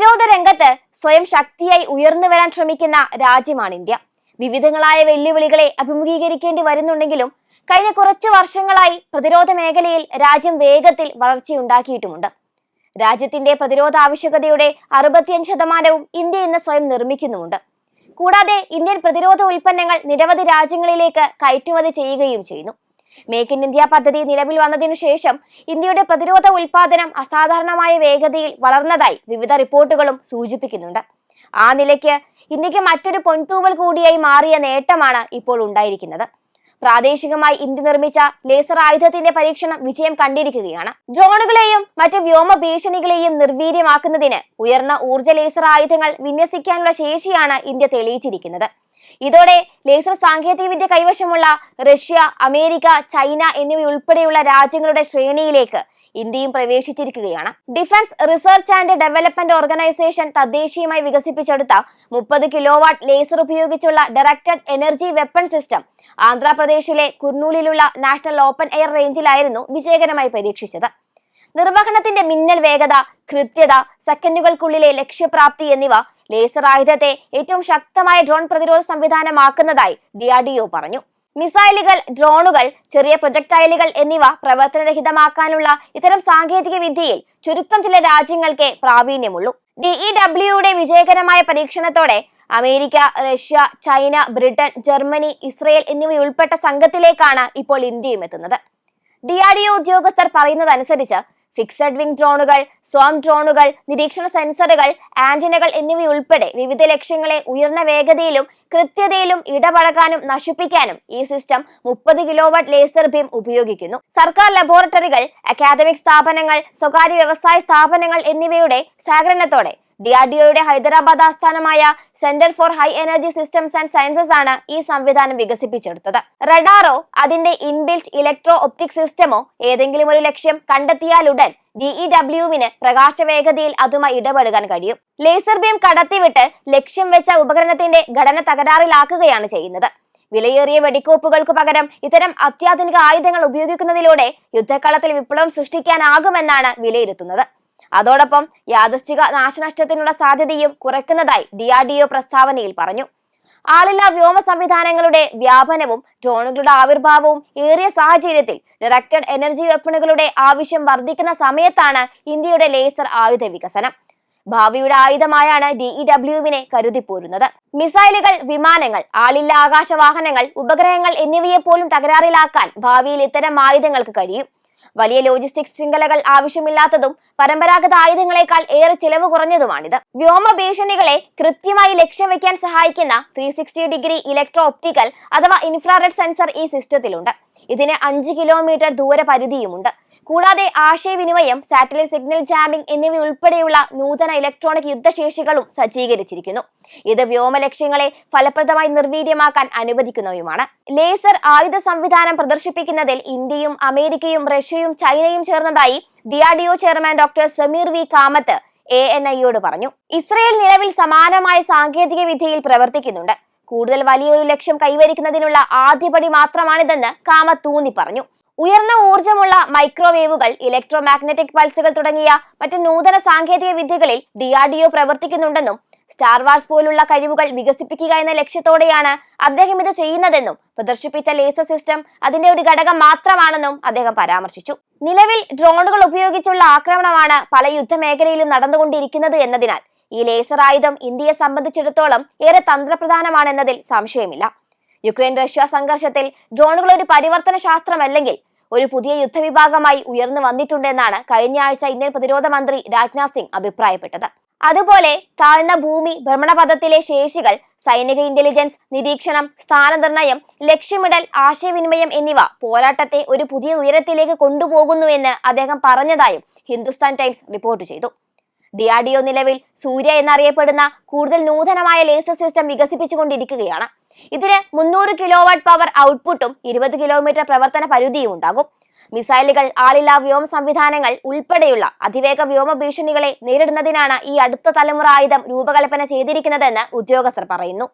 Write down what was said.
പ്രതിരോധ രംഗത്ത് സ്വയം ശക്തിയായി ഉയർന്നു വരാൻ ശ്രമിക്കുന്ന രാജ്യമാണ് ഇന്ത്യ. വിവിധങ്ങളായ വെല്ലുവിളികളെ അഭിമുഖീകരിക്കേണ്ടി വരുന്നുണ്ടെങ്കിലും കഴിഞ്ഞ കുറച്ചു വർഷങ്ങളായി പ്രതിരോധ മേഖലയിൽ രാജ്യം വേഗത്തിൽ വളർച്ചയുണ്ടാക്കിയിട്ടുമുണ്ട്. രാജ്യത്തിന്റെ പ്രതിരോധ ആവശ്യകതയുടെ അറുപത്തിയഞ്ച് ശതമാനവും ഇന്ത്യ ഇന്ന് സ്വയം നിർമ്മിക്കുന്നുമുണ്ട്. കൂടാതെ ഇന്ത്യൻ പ്രതിരോധ ഉൽപ്പന്നങ്ങൾ നിരവധി രാജ്യങ്ങളിലേക്ക് കയറ്റുമതി ചെയ്യുകയും ചെയ്യുന്നു. മേക്ക് ഇൻ ഇന്ത്യ പദ്ധതി നിലവിൽ വന്നതിനു ശേഷം ഇന്ത്യയുടെ പ്രതിരോധ ഉൽപാദനം അസാധാരണമായ വേഗതയിൽ വളർന്നതായി വിവിധ റിപ്പോർട്ടുകളും സൂചിപ്പിക്കുന്നുണ്ട്. ആ നിലയ്ക്ക് ഇന്ത്യയ്ക്ക് മറ്റൊരു പൊൻതൂവൽ കൂടിയായി മാറിയ നേട്ടമാണ് ഇപ്പോൾ ഉണ്ടായിരിക്കുന്നത്. പ്രാദേശികമായി ഇന്ത്യ നിർമ്മിച്ച ലേസർ ആയുധത്തിന്റെ പരീക്ഷണം വിജയം കണ്ടിരിക്കുകയാണ്. ഡ്രോണുകളെയും മറ്റ് വ്യോമ ഭീഷണികളെയും നിർവീര്യമാക്കുന്നതിന് ഉയർന്ന ഊർജ ലേസർ ആയുധങ്ങൾ വിന്യസിക്കാനുള്ള ശേഷിയാണ് ഇന്ത്യ തെളിയിച്ചിരിക്കുന്നത്. ഇതോടെ ലേസർ സാങ്കേതികവിദ്യ കൈവശമുള്ള റഷ്യ അമേരിക്ക ചൈന എന്നിവയുൾപ്പെടെയുള്ള രാജ്യങ്ങളുടെ ശ്രേണിയിലേക്ക് ഇന്ത്യയും പ്രവേശിച്ചിരിക്കുകയാണ്. Defence research and development organisation തദ്ദേശീയമായി വികസിപ്പിച്ചെടുത്ത മുപ്പത് കിലോവാട്ട് ലേസർ ഉപയോഗിച്ചുള്ള ഡയറക്റ്റഡ് എനർജി വെപ്പൺ സിസ്റ്റം ആന്ധ്രാപ്രദേശിലെ കുർണൂലിലുള്ള നാഷണൽ ഓപ്പൺ എയർ റേഞ്ചിലായിരുന്നു വിജയകരമായി പരീക്ഷിച്ചത്. നിർവഹണത്തിന്റെ മിന്നൽ വേഗത കൃത്യത സെക്കൻഡുകൾക്കുള്ളിലെ ലക്ഷ്യപ്രാപ്തി എന്നിവ ലേസർ ആയുധത്തെ ഏറ്റവും ശക്തമായ ഡ്രോൺ പ്രതിരോധ സംവിധാനമാക്കുന്നതായി ഡിആർഡിഒ പറഞ്ഞു. മിസൈലുകൾ ഡ്രോണുകൾ ചെറിയ പ്രൊജക്ടൈലുകൾ എന്നിവ പ്രവർത്തനരഹിതമാക്കാനുള്ള ഇത്തരം സാങ്കേതിക വിദ്യയിൽ ചുരുക്കം ചില രാജ്യങ്ങൾക്കേ പ്രാവീണ്യമുള്ളൂ. ഡിഇ ഡബ്ല്യുയുടെ വിജയകരമായ പരീക്ഷണത്തോടെ America Russia China Britain Germany Israel എന്നിവയുൾപ്പെട്ട സംഘത്തിലേക്കാണ് ഇപ്പോൾ ഇന്ത്യയും എത്തുന്നത്. ഡിആർഡിഒ ഉദ്യോഗസ്ഥർ പറയുന്നതനുസരിച്ച് ഫിക്സഡ് വിംഗ് ഡ്രോണുകൾ സ്വാം ഡ്രോണുകൾ നിരീക്ഷണ സെൻസറുകൾ ആന്റിനകൾ എന്നിവയുൾപ്പെടെ വിവിധ ലക്ഷ്യങ്ങളെ ഉയർന്ന വേഗതയിലും കൃത്യതയിലും ഇടപഴകാനും നശിപ്പിക്കാനും ഈ സിസ്റ്റം മുപ്പത് കിലോവാട്ട് ലേസർ ബീം ഉപയോഗിക്കുന്നു. സർക്കാർ ലബോറട്ടറികൾ അക്കാദമിക് സ്ഥാപനങ്ങൾ സ്വകാര്യ വ്യവസായ സ്ഥാപനങ്ങൾ എന്നിവയുടെ സഹകരണത്തോടെ ഡിആർഡിഒയുടെ ഹൈദരാബാദ് ആസ്ഥാനമായ centre for high energy systems and sciences ആണ് ഈ സംവിധാനം വികസിപ്പിച്ചെടുത്തത്. റഡാറോ അതിന്റെ ഇൻബിൽറ്റ് ഇലക്ട്രോ ഒപ്റ്റിക് സിസ്റ്റമോ ഏതെങ്കിലും ഒരു ലക്ഷ്യം കണ്ടെത്തിയാലുടൻ ഡിഇ ഡബ്ല്യുവിന് പ്രകാശവേഗതയിൽ അതുമായി ഇടപെടുകാൻ കഴിയും. ലേസർ ബീം കടത്തിവിട്ട് ലക്ഷ്യം വെച്ച ഉപകരണത്തിന്റെ ഘടന തകരാറിലാക്കുകയാണ് ചെയ്യുന്നത്. വിലയേറിയ വെടിക്കോപ്പുകൾക്ക് പകരം ഇത്തരം അത്യാധുനിക ആയുധങ്ങൾ ഉപയോഗിക്കുന്നതിലൂടെ യുദ്ധക്കളത്തിൽ വിപ്ലവം സൃഷ്ടിക്കാനാകുമെന്നാണ് വിലയിരുത്തുന്നത്. അതോടൊപ്പം യാദൃശ്ചിക നാശനഷ്ടത്തിനുള്ള സാധ്യതയും കുറയ്ക്കുന്നതായി ഡിആർഡിഒ പ്രസ്താവനയിൽ പറഞ്ഞു. ആളില്ലാ വ്യോമ സംവിധാനങ്ങളുടെ വ്യാപനവും ഡ്രോണുകളുടെ ആവിർഭാവവും ഏറിയ സാഹചര്യത്തിൽ ഡയറക്റ്റഡ് എനർജി വെപ്പണുകളുടെ ആവശ്യം വർദ്ധിക്കുന്ന സമയത്താണ് ഇന്ത്യയുടെ ലേസർ ആയുധ വികസനം. ഭാവിയുടെ ആയുധമായാണ് ഡിഇ ഡബ്ല്യുവിനെ കരുതിപ്പോരുന്നത്. മിസൈലുകൾ വിമാനങ്ങൾ ആളില്ല ആകാശവാഹനങ്ങൾ ഉപഗ്രഹങ്ങൾ എന്നിവയെ പോലും തകരാറിലാക്കാൻ ഭാവിയിൽ ഇത്തരം ആയുധങ്ങൾക്ക് കഴിയും. വലിയ ലോജിസ്റ്റിക് ശൃംഖലകൾ ആവശ്യമില്ലാത്തതും പരമ്പരാഗത ആയുധങ്ങളെക്കാൾ ഏറെ ചെലവ് കുറഞ്ഞതുമാണിത്. വ്യോമ ഭീഷണികളെ കൃത്യമായി ലക്ഷ്യം വെക്കാൻ സഹായിക്കുന്ന three sixty degree electro optical അഥവാ ഇൻഫ്രാറെഡ് സെൻസർ ഈ സിസ്റ്റത്തിലുണ്ട്. ഇതിന് അഞ്ച് കിലോമീറ്റർ ദൂര പരിധിയുമുണ്ട് കൂടാതെ ആശയവിനിമയം സാറ്റലൈറ്റ് സിഗ്നൽ ജാമിംഗ് എന്നിവ ഉൾപ്പെടെയുള്ള നൂതന ഇലക്ട്രോണിക് യുദ്ധശേഷികളും സജ്ജീകരിച്ചിരിക്കുന്നു. ഇത് വ്യോമ ലക്ഷ്യങ്ങളെ ഫലപ്രദമായി നിർവീര്യമാക്കാൻ അനുവദിക്കുന്നവയുമാണ്. ലേസർ ആയുധ സംവിധാനം പ്രദർശിപ്പിക്കുന്നതിൽ ഇന്ത്യയും അമേരിക്കയും റഷ്യയും ചൈനയും ചേർന്നതായി DRDO chairman doctor Sameer V. Kamath A N ഐയോട് പറഞ്ഞു. ഇസ്രയേൽ നിലവിൽ സമാനമായ സാങ്കേതിക വിദ്യയിൽ പ്രവർത്തിക്കുന്നുണ്ട്. കൂടുതൽ വലിയൊരു ലക്ഷ്യം കൈവരിക്കുന്നതിനുള്ള ആദ്യപടി മാത്രമാണിതെന്ന് കാമത്ത് ഊന്നി പറഞ്ഞു ഉയർന്ന ഊർജമുള്ള മൈക്രോവേവുകൾ ഇലക്ട്രോ മാഗ്നറ്റിക് പൾസുകൾ തുടങ്ങിയ മറ്റ് നൂതന സാങ്കേതിക വിദ്യകളിൽ ഡിആർഡിഒ പ്രവർത്തിക്കുന്നുണ്ടെന്നും സ്റ്റാർ വാർസ് പോലുള്ള കഴിവുകൾ വികസിപ്പിക്കുക എന്ന ലക്ഷ്യത്തോടെയാണ് അദ്ദേഹം ഇത് ചെയ്യുന്നതെന്നും പ്രദർശിപ്പിച്ച ലേസർ സിസ്റ്റം അതിന്റെ ഒരു ഘടകം മാത്രമാണെന്നും അദ്ദേഹം പരാമർശിച്ചു. നിലവിൽ ഡ്രോണുകൾ ഉപയോഗിച്ചുള്ള ആക്രമണമാണ് പല യുദ്ധമേഖലയിലും നടന്നുകൊണ്ടിരിക്കുന്നത് എന്നതിനാൽ ഈ ലേസർ ആയുധം ഇന്ത്യയെ സംബന്ധിച്ചിടത്തോളം ഏറെ തന്ത്രപ്രധാനമാണെന്നതിൽ സംശയമില്ല. യുക്രൈൻ റഷ്യ സംഘർഷത്തിൽ ഡ്രോണുകൾ ഒരു പരിവർത്തന ശാസ്ത്രമല്ലെങ്കിൽ ഒരു പുതിയ യുദ്ധവിഭാഗമായി ഉയർന്നു വന്നിട്ടുണ്ടെന്നാണ് കഴിഞ്ഞ ആഴ്ച ഇന്ത്യൻ പ്രതിരോധ മന്ത്രി രാജ്നാഥ് സിംഗ് അഭിപ്രായപ്പെട്ടത്. അതുപോലെ താഴ്ന്ന ഭൂമി ഭ്രമണപഥത്തിലെ ശേഷികൾ സൈനിക ഇന്റലിജൻസ് നിരീക്ഷണം സ്ഥാനനിർണയം ലക്ഷ്യമിടൽ ആശയവിനിമയം എന്നിവ പോരാട്ടത്തെ ഒരു പുതിയ ഉയരത്തിലേക്ക് കൊണ്ടുപോകുന്നുവെന്ന് അദ്ദേഹം പറഞ്ഞതായും ഹിന്ദുസ്ഥാൻ ടൈംസ് റിപ്പോർട്ട് ചെയ്തു. ഡിആർഡിഒ നിലവിൽ സൂര്യ എന്നറിയപ്പെടുന്ന കൂടുതൽ നൂതനമായ ലേസർ സിസ്റ്റം വികസിപ്പിച്ചുകൊണ്ടിരിക്കുകയാണ്. ഇതിന് മുന്നൂറ് കിലോവാട്ട് പവർ ഔട്ട്പുട്ടും ഇരുപത് കിലോമീറ്റർ പ്രവർത്തന പരിധിയും ഉണ്ടാകും. മിസൈലുകൾ ആളില്ലാ വ്യോമ സംവിധാനങ്ങൾ ഉൾപ്പെടെയുള്ള അതിവേഗ വ്യോമ ഭീഷണികളെ നേരിടുന്നതിനാണ് ഈ അടുത്ത തലമുറ ആയുധം രൂപകൽപ്പന ചെയ്തിരിക്കുന്നതെന്ന് ഉദ്യോഗസ്ഥർ പറയുന്നു.